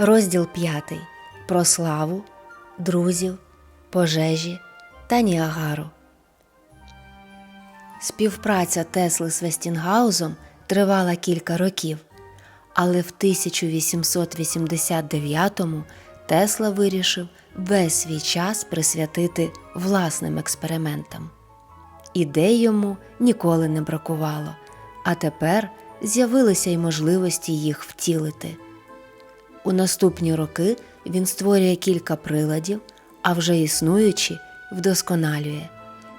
Розділ 5. Про славу, друзів, пожежі та Ніагару. Співпраця Тесли з Вестінгаузом тривала кілька років, але в 1889-му Тесла вирішив весь свій час присвятити власним експериментам. Ідей йому ніколи не бракувало, а тепер з'явилися й можливості їх втілити. У наступні роки він створює кілька приладів, а вже існуючі вдосконалює.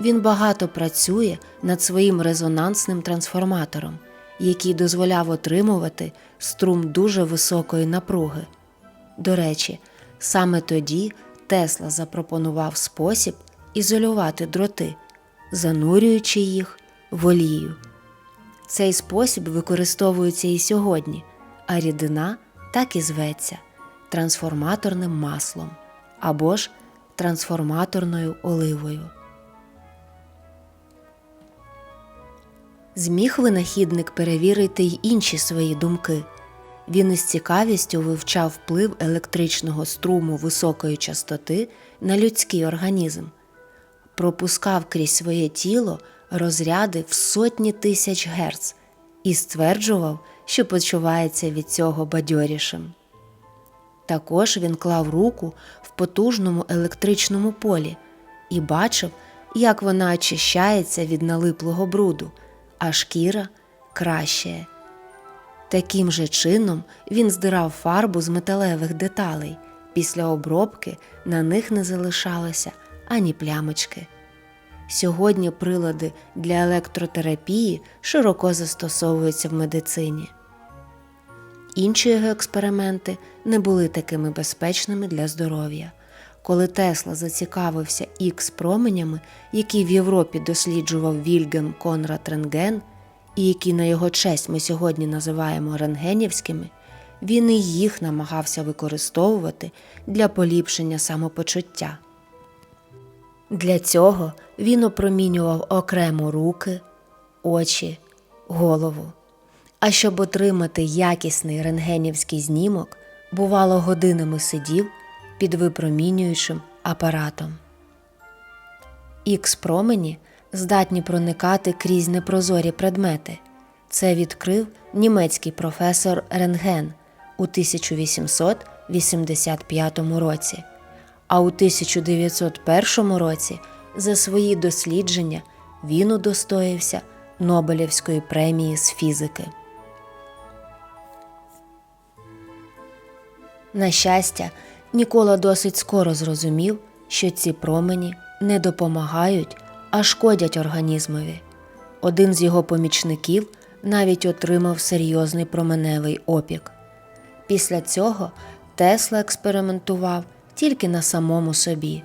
Він багато працює над своїм резонансним трансформатором, який дозволяв отримувати струм дуже високої напруги. До речі, саме тоді Тесла запропонував спосіб ізолювати дроти, занурюючи їх в олію. Цей спосіб використовується і сьогодні, а рідина так і зветься трансформаторним маслом або ж трансформаторною оливою. Зміг винахідник перевірити й інші свої думки. Він із цікавістю вивчав вплив електричного струму високої частоти на людський організм, пропускав крізь своє тіло розряди в сотні тисяч герц і стверджував, що почувається від цього бадьорішим. Також він клав руку в потужному електричному полі і бачив, як вона очищається від налиплого бруду, а шкіра кращає. Таким же чином він здирав фарбу з металевих деталей. Після обробки на них не залишалося ані плямочки. Сьогодні прилади для електротерапії широко застосовуються в медицині. Інші його експерименти не були такими безпечними для здоров'я. Коли Тесла зацікавився ікс променями, які в Європі досліджував Вільгем Конрад Рентген, і які на його честь ми сьогодні називаємо рентгенівськими, він і їх намагався використовувати для поліпшення самопочуття. Для цього він опромінював окремо руки, очі, голову. А щоб отримати якісний рентгенівський знімок, бувало годинами сидів під випромінюючим апаратом. Ікс промені здатні проникати крізь непрозорі предмети. Це відкрив німецький професор Рентген у 1885 році, а у 1901 році за свої дослідження він удостоївся Нобелівської премії з фізики. На щастя, Нікола досить скоро зрозумів, що ці промені не допомагають, а шкодять організмові. Один з його помічників навіть отримав серйозний променевий опік. Після цього Тесла експериментував тільки на самому собі.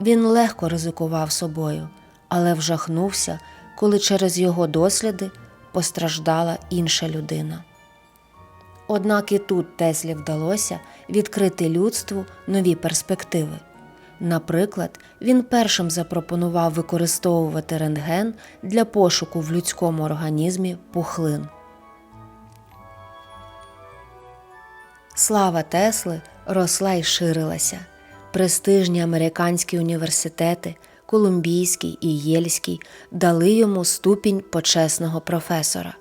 Він легко ризикував собою, але вжахнувся, коли через його досліди постраждала інша людина. Однак і тут Теслі вдалося відкрити людству нові перспективи. Наприклад, він першим запропонував використовувати рентген для пошуку в людському організмі пухлин. Слава Тесли росла і ширилася. Престижні американські університети, Колумбійський і Єльський дали йому ступінь почесного професора.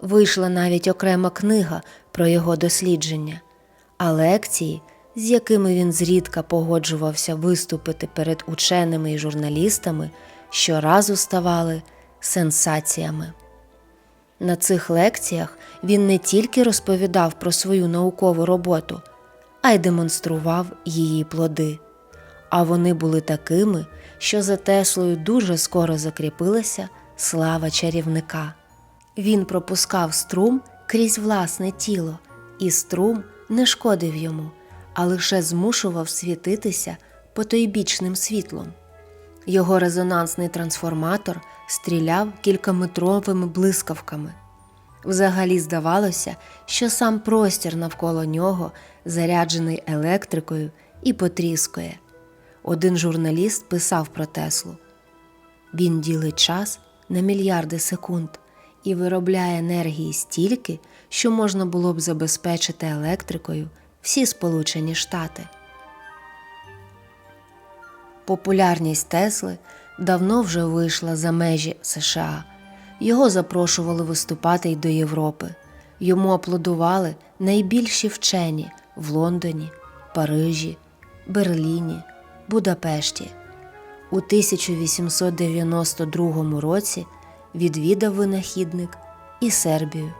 Вийшла навіть окрема книга про його дослідження, а лекції, з якими він зрідка погоджувався виступити перед ученими і журналістами, щоразу ставали сенсаціями. На цих лекціях він не тільки розповідав про свою наукову роботу, а й демонстрував її плоди. А вони були такими, що за Теслою дуже скоро закріпилася слава чарівника. Він пропускав струм крізь власне тіло, і струм не шкодив йому, а лише змушував світитися потойбічним світлом. Його резонансний трансформатор стріляв кількаметровими блискавками. Взагалі здавалося, що сам простір навколо нього заряджений електрикою і потріскує. Один журналіст писав про Теслу. Він ділить час на мільярди секунд і виробляє енергії стільки, що можна було б забезпечити електрикою всі Сполучені Штати. Популярність Тесли давно вже вийшла за межі США. Його запрошували виступати й до Європи. Йому аплодували найбільші вчені в Лондоні, Парижі, Берліні, Будапешті. У 1892 році відвідав винахідник і Сербію.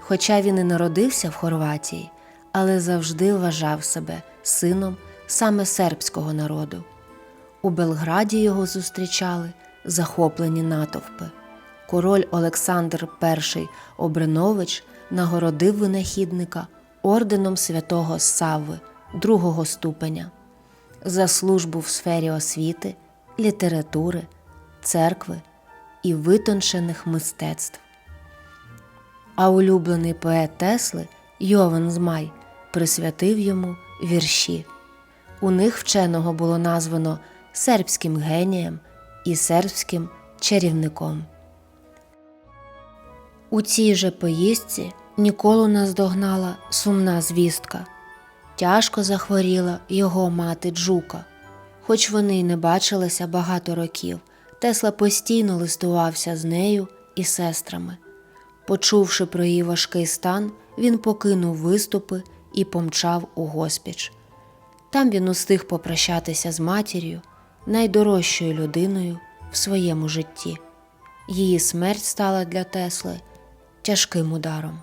Хоча він і народився в Хорватії, але завжди вважав себе сином саме сербського народу. У Белграді його зустрічали захоплені натовпи. Король Олександр І Обренович нагородив винахідника орденом святого Савви другого ступеня за службу в сфері освіти, літератури, церкви і витончених мистецтв. А улюблений поет Тесли Йовен Змай присвятив йому вірші. У них вченого було названо сербським генієм і сербським чарівником. У цій же поїздці Ніколу наздогнала сумна звістка. Тяжко захворіла його мати Джука. Хоч вони й не бачилися багато років, Тесла постійно листувався з нею і сестрами. Почувши про її важкий стан, він покинув виступи і помчав у госпіч. Там він устиг попрощатися з матір'ю, найдорожчою людиною в своєму житті. Її смерть стала для Тесли тяжким ударом.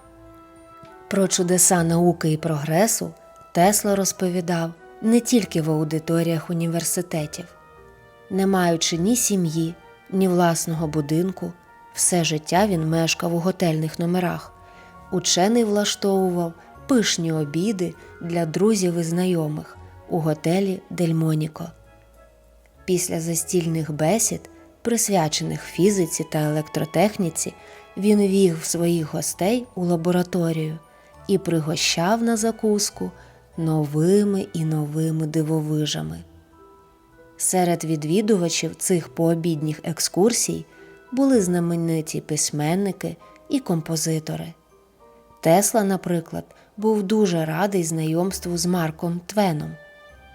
Про чудеса науки і прогресу Тесла розповідав не тільки в аудиторіях університетів. Не маючи ні сім'ї, ні власного будинку, все життя він мешкав у готельних номерах. Учений влаштовував пишні обіди для друзів і знайомих у готелі Дельмоніко. Після застільних бесід, присвячених фізиці та електротехніці, він вів своїх гостей у лабораторію і пригощав на закуску новими і новими дивовижами. Серед відвідувачів цих пообідніх екскурсій були знамениті письменники і композитори. Тесла, наприклад, був дуже радий знайомству з Марком Твеном,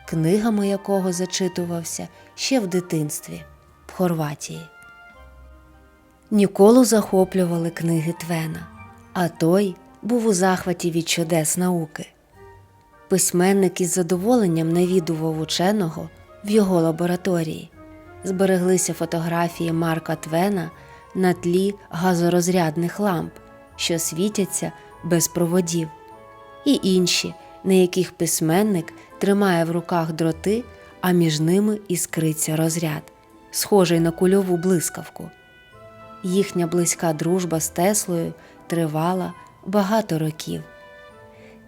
книгами якого зачитувався ще в дитинстві в Хорватії. Ніколу захоплювали книги Твена, а той був у захваті від чудес науки. Письменник із задоволенням навідував ученого в його лабораторії. Збереглися фотографії Марка Твена на тлі газорозрядних ламп, що світяться без проводів, і інші, на яких письменник тримає в руках дроти, а між ними іскриться розряд, схожий на кульову блискавку. Їхня близька дружба з Теслою тривала багато років.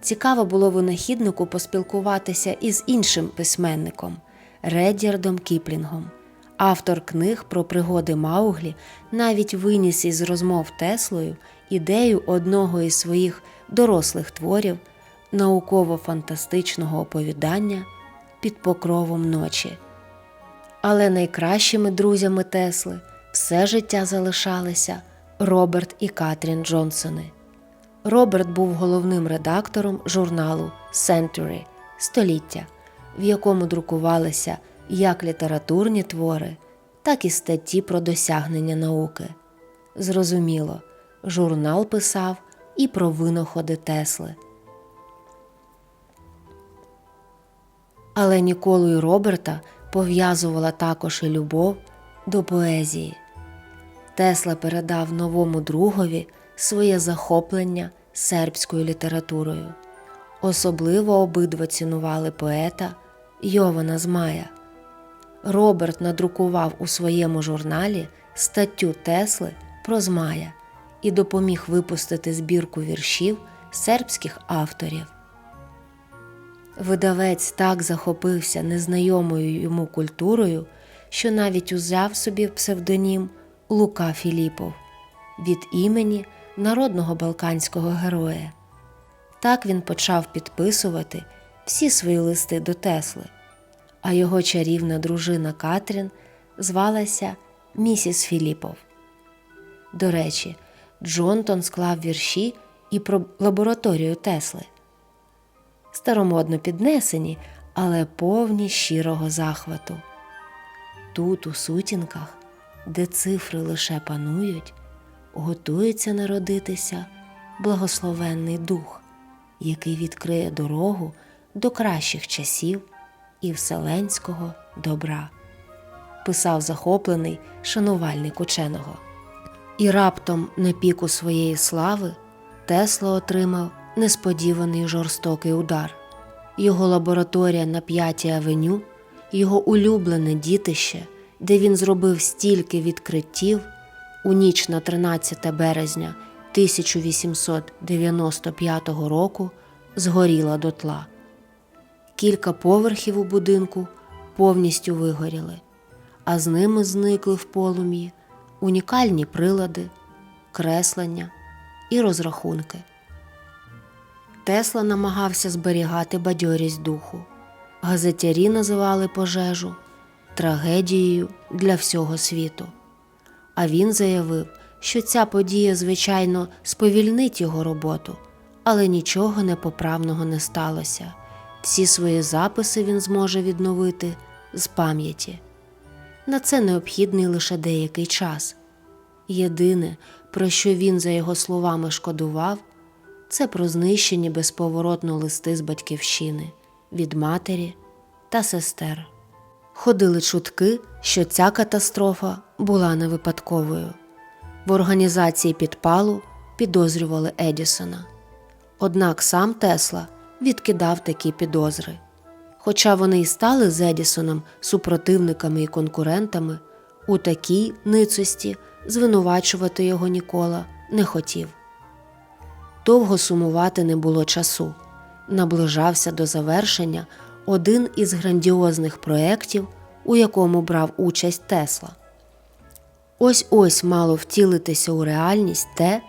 Цікаво було винахіднику поспілкуватися із іншим письменником Реддярдом Кіплінгом. Автор книг про пригоди Мауглі навіть виніс із розмов Теслою ідею одного із своїх дорослих творів науково-фантастичного оповідання під покровом ночі. Але найкращими друзями Тесли все життя залишалися Роберт і Катрін Джонсони. Роберт був головним редактором журналу Century Століття, в якому друкувалися як літературні твори, так і статті про досягнення науки. Зрозуміло, журнал писав і про винаходи Тесли. Але Ніколу і Роберта пов'язувала також і любов до поезії. Тесла передав новому другові своє захоплення сербською літературою. Особливо обидва цінували поета Йована Змая. Роберт надрукував у своєму журналі статтю Тесли про Змая і допоміг випустити збірку віршів сербських авторів. Видавець так захопився незнайомою йому культурою, що навіть узяв собі псевдонім Лука Філіпов від імені народного балканського героя. Так він почав підписувати всі свої листи до Тесли, а його чарівна дружина Катрін звалася місіс Філіпов. До речі, Джонтон склав вірші і про лабораторію Тесли. Старомодно піднесені, але повні щирого захвату. Тут, у сутінках, де цифри лише панують, готується народитися благословенний дух, який відкриє дорогу до кращих часів і вселенського добра, писав захоплений шанувальник ученого. І раптом на піку своєї слави Тесла отримав несподіваний жорстокий удар. Його лабораторія на П'ятій авеню, його улюблене дітище, де він зробив стільки відкриттів у ніч на 13 березня 1895 року згоріла дотла. Кілька поверхів у будинку повністю вигоріли, а з ними зникли в полум'ї унікальні прилади, креслення і розрахунки. Тесла намагався зберігати бадьорість духу. Газетярі називали пожежу трагедією для всього світу. А він заявив, що ця подія, звичайно, сповільнить його роботу, але нічого непоправного не сталося. Всі свої записи він зможе відновити з пам'яті. На це необхідний лише деякий час. Єдине, про що він, за його словами, шкодував, це про знищені безповоротно листи з батьківщини від матері та сестер. Ходили чутки, що ця катастрофа була не випадковою. В організації підпалу підозрювали Едісона. Однак сам Тесла відкидав такі підозри. Хоча вони й стали з Едісоном супротивниками і конкурентами, у такій ницості звинувачувати його Нікола не хотів. Довго сумувати не було часу. Наближався до завершення один із грандіозних проєктів, у якому брав участь Тесла. Ось ось мало втілитися у реальність те,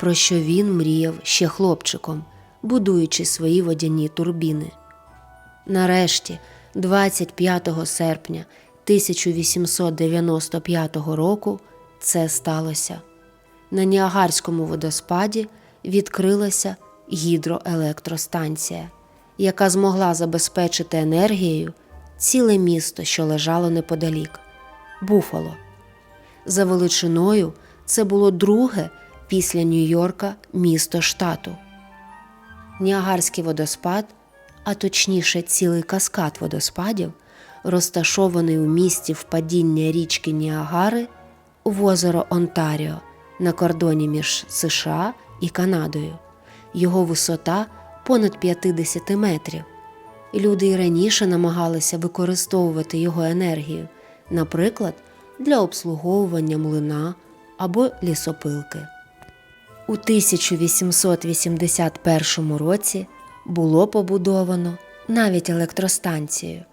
про що він мріяв ще хлопчиком, будуючи свої водяні турбіни. Нарешті, 25 серпня 1895 року, це сталося. На Ніагарському водоспаді відкрилася гідроелектростанція, яка змогла забезпечити енергією ціле місто, що лежало неподалік Буфало. За величиною це було друге після Нью-Йорка місто штату. Ніагарський водоспад, а точніше, цілий каскад водоспадів, розташований у місті впадіння річки Ніагари в озеро Онтаріо на кордоні між США і Канадою. Його висота понад 50 метрів. Люди й раніше намагалися використовувати його енергію, наприклад, для обслуговування млина або лісопилки. У 1881 році було побудовано навіть електростанцію,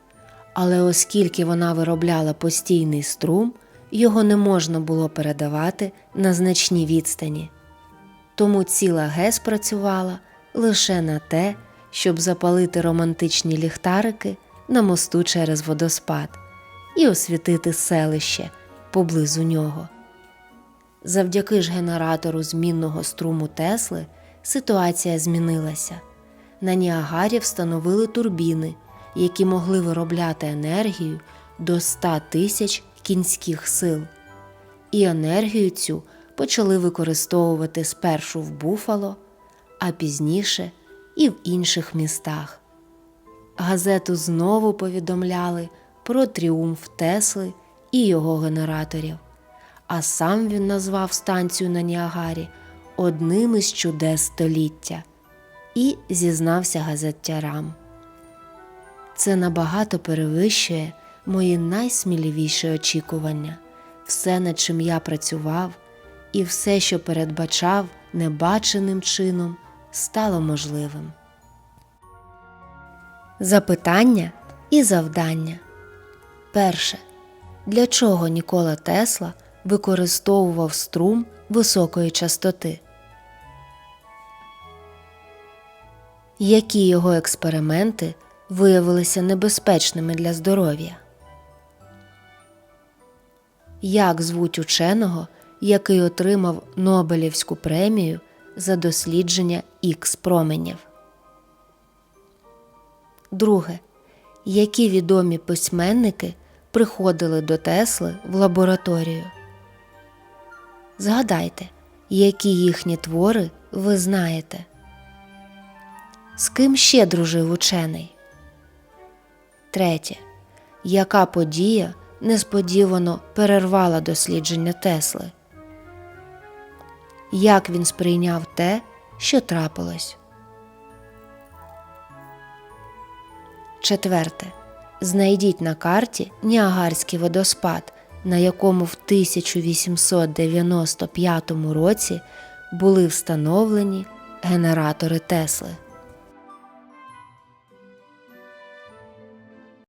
але оскільки вона виробляла постійний струм, його не можна було передавати на значні відстані. Тому ціла ГЕС працювала лише на те, щоб запалити романтичні ліхтарики на мосту через водоспад і освітити селище поблизу нього. Завдяки ж генератору змінного струму Тесли ситуація змінилася. На Ніагарі встановили турбіни, які могли виробляти енергію до 100 тисяч кінських сил. І енергію цю почали використовувати спершу в Буфало, а пізніше і в інших містах. Газету знову повідомляли про тріумф Тесли і його генераторів, а сам він назвав станцію на Ніагарі одним із чудес століття і зізнався газеттярам. Це набагато перевищує мої найсміливіші очікування, все, над чим я працював, і все, що передбачав небаченим чином, стало можливим. Запитання і завдання. Перше. Для чого Нікола Тесла використовував струм високої частоти? Які його експерименти виявилися небезпечними для здоров'я? Як звуть ученого, який отримав Нобелівську премію за дослідження ікс променів. Друге. Які відомі письменники приходили до Тесли в лабораторію? Згадайте, які їхні твори ви знаєте. З ким ще дружив учений? Третє. Яка подія несподівано перервала дослідження Тесли? Як він сприйняв те, що трапилось? Четверте. Знайдіть на карті Ніагарський водоспад, на якому в 1895 році були встановлені генератори Тесли.